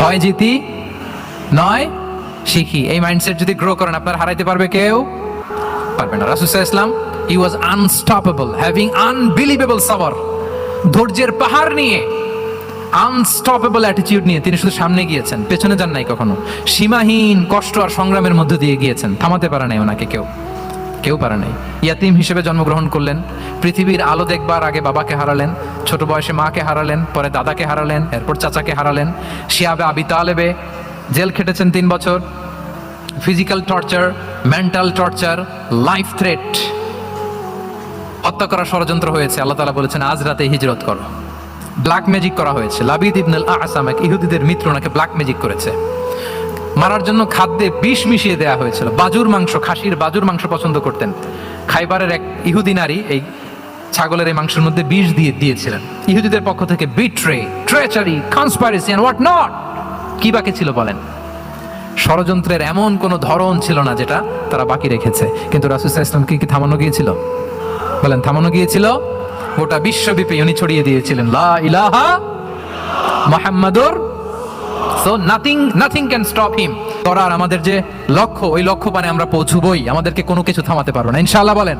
হয় জিতি, নয়, শিখি। এই মাইন্ডসেট যদি গ্রো করেন, আপনার হারাইতে পারবে কেউ পারবে না। রাসুসাহ ইসলাম he was unstoppable having unbelievable সাবর ধৈর্যের পাহাড় নিয়ে আনস্টপেবল অ্যাটিটিউড নিয়ে তিনি শুধু সামনে গিয়েছেন, পেছনে যান নাই কখনো। সীমাহীন কষ্ট আর সংগ্রামের মধ্য দিয়ে গিয়েছেন, থামাতে পারে নাই ওনাকে কেউ। কেউ পারে নাই। ইয়াতিম হিসেবে জন্মগ্রহণ করলেন। পৃথিবীর আলো দেখবার আগে বাবাকে হারালেন। ছোট বয়সে মাকে হারালেন, পরে দাদাকে হারালেন, এরপর চাচাকে হারালেন। শিয়াবে আবি তালেবে জেল খেটেছেন তিন বছর। Physical torture, mental torture, life threat হত্যা করার ষড়যন্ত্র হয়েছে। আল্লাহ তালা বলেছেন, আজ রাতে হিজরত করো। ব্ল্যাক ম্যাজিক করা হয়েছে। লাবিদ ইবনুল আসাম এক ইহুদিদের মিত্র, ওনাকে ব্ল্যাক ম্যাজিক করেছে। মারার জন্য খাদ্যে বিষ মিশিয়ে দেওয়া হয়েছিল। বাজুর মাংস, খাসির বাজুর মাংস পছন্দ করতেন। খাইবারের এক ইহুদি নারী এই ছাগলের এই মাংসের মধ্যে বিষ দিয়ে দিয়েছিলেন। ইহুদিদের পক্ষ থেকে betray treachery conspiracy and what not কি বাকি ছিল বলেন? ষড়যন্ত্রের এমন কোনো ধরন ছিল না যেটা তারা বাকি রেখেছে। কিন্তু রাসুসাহ ইসলামকে কি থামানো গিয়েছিল? বলেন, থামানো গিয়েছিল? গোটা বিশ্বব্যাপী উনি ছড়িয়ে দিয়েছিলেন, লা ইলাহা মোহাম্মদুর so nothing nothing can stop him করার আমাদের যে লক্ষ্য, ওই লক্ষ্য পানে আমরা পৌঁছবই। আমাদেরকে কোনো কিছু থামাতে পারব না। ইনশাআল্লাহ বলেন।